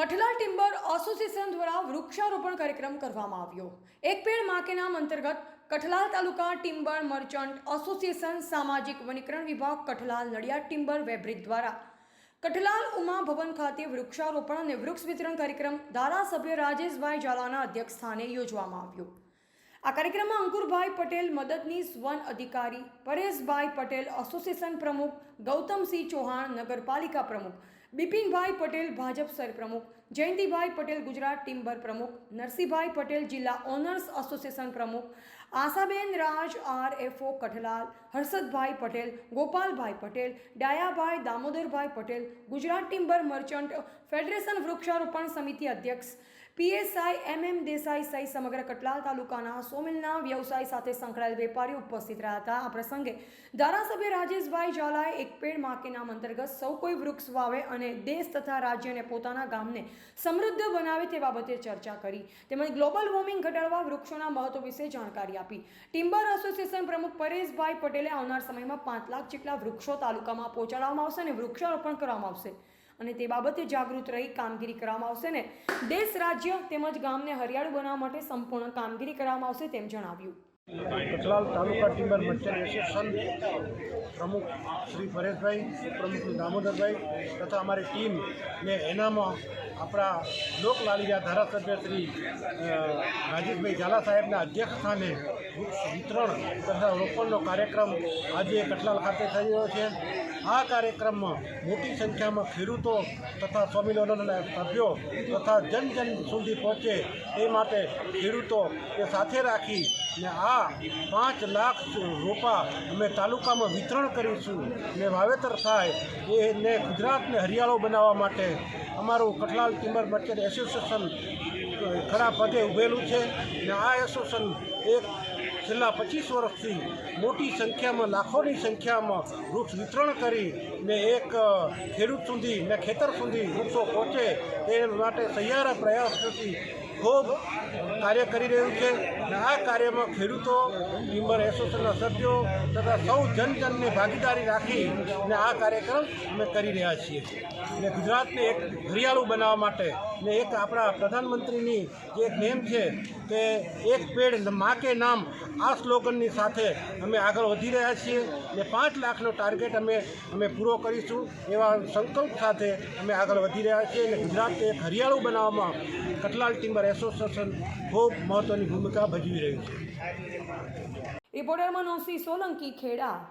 Kathlal timber association દ્વારા વૃક્ષારોપણ કાર્યક્રમ કરવામાં આવ્યો. એક પેડમાં કે નામ અંતર્ગત Kathlal taluka timber merchant association, સામાજિક વનીકરણ વિભાગ, કઠલાલ નડિયાદ ટિમ્બર વેબ્રિક દ્વારા. કઠલાલ ઉમા ભવન ખાતે વૃક્ષારોપણ અને વૃક્ષ વિતરણ કાર્યક્રમ ધારાસભ્ય રાજેશભાઈ ઝાલાના અધ્યક્ષ સ્થાને યોજવામાં આવ્યો. આ કાર્યક્રમમાં અંકુરભાઈ પટેલ મદદનીશ, વન અધિકારી, પરેશભાઈ પટેલ એસોસિએશન પ્રમુખ, ગૌતમસિંહ ચૌહાણ નગરપાલિકા પ્રમુખ બિપિનભાઈ પટેલ ભાજપ સર પ્રમુખ, જયંતિભાઈ પટેલ ગુજરાત ટિમ્બર પ્રમુખ, નરસિંહભાઈ પટેલ જિલ્લા ઓનર્સ એસોસિએશન પ્રમુખ, Ashaben Raj R F O Kathlal, Harshadbhai Patel, Gopalbhai Patel, Dayabhai Damodarbhai Patel, Gujarat timber merchant federation વૃક્ષારોપણ સમિતિ અધ્યક્ષ પીએસઆઈ એમ એમ દેસાઈ સહિત સમગ્ર કટલાલ તાલુકાના સોમિલના વ્યવસાય સાથે સંકળાયેલ વેપારીઓ ઉપસ્થિત રહ્યા હતા. આ પ્રસંગે ધારાસભ્ય રાજેશભાઈ ઝાલાએ એક પેડમાં નામ અંતર્ગત સૌ કોઈ વૃક્ષ વાવે અને દેશ તથા રાજ્યને પોતાના ગામને સમૃદ્ધ બનાવે તે બાબતે ચર્ચા કરી. તેમજ ગ્લોબલ વોર્મિંગ ઘટાડવા વૃક્ષોના મહત્વ વિશે જાણકારી આપી. ટિમ્બર એસોસિએશન પ્રમુખ પરેશભાઈ પટેલે આવનાર સમયમાં પાંચ લાખ જેટલા વૃક્ષો તાલુકામાં પહોંચાડવામાં આવશે અને વૃક્ષારોપણ કરવામાં આવશે. અને તે બાબતે જાગૃત રહી કામગીરી કરવામાં આવશે ને દેશ રાજ્ય તેમજ ગામને હરિયાળું બનાવવા માટે સંપૂર્ણ કામગીરી કરવામાં આવશે તેમ જણાવ્યું. Kathlal taluka timber merchant association પ્રમુખ શ્રી પરેશભાઈ, પ્રમુખ શ્રી દામોદરભાઈ તથા અમારી ટીમ ને એનામાં આપણા લોકલાલિયા ધારાસભ્ય શ્રી રાજેશભાઈ ઝાલા સાહેબના અધ્યક્ષ સ્થાને વૃક્ષ વિતરણ તથા રોપણનો કાર્યક્રમ આજે કટલાલ ખાતે થઈ રહ્યો છે. આ કાર્યક્રમમાં મોટી સંખ્યામાં ખેડૂતો તથા સ્વામિનારાયણના સભ્યો તથા જન જન સુધી પહોંચે તે માટે ખેડૂતો એ સાથે રાખી ને આ પાંચ લાખ રોપા અમે તાલુકામાં વિતરણ કરીશું ને વાવેતર થાય એને ગુજરાતને હરિયાળો બનાવવા માટે અમારું કઠલાલ ટિમ્બર મર્ચન્ટ એસોસિએશન ખરા પદે ઊભેલું છે ને આ એસોસિએશન એક છેલ્લા પચીસ વર્ષથી મોટી સંખ્યામાં, લાખોની સંખ્યામાં વૃક્ષ વિતરણ કરી ને એક ખેડૂત સુધી ને ખેતર સુધી વૃક્ષો પહોંચે તે માટે સહિયારા પ્રયાસોથી ખૂબ કાર્ય કરી રહ્યું છે અને આ કાર્યમાં ખેડૂતો ટીમ્બર એસોસિએશનના સભ્યો તથા સૌ જનજનની ભાગીદારી રાખી અને આ કાર્યક્રમ અમે કરી રહ્યા છીએ. ને ગુજરાતને એક હરિયાળું બનાવવા માટે ને એક આપણા પ્રધાનમંત્રીની જે એક નેમ છે કે એક પેડ મા કે નામ આ સ્લોગનની સાથે અમે આગળ વધી રહ્યા છીએ ને પાંચ લાખનો ટાર્ગેટ અમે અમે પૂરો કરીશું એવા સંકલ્પ સાથે અમે આગળ વધી રહ્યા છીએ અને ગુજરાતને એક હરિયાળું બનાવવામાં કટલાલ ટિમ્બર એસોસિએશન ખૂબ મહત્ત્વની ભૂમિકા ભજવી રહ્યું છે. રિપોર્ટર મનોજસિંહ સોલંકી ખેડા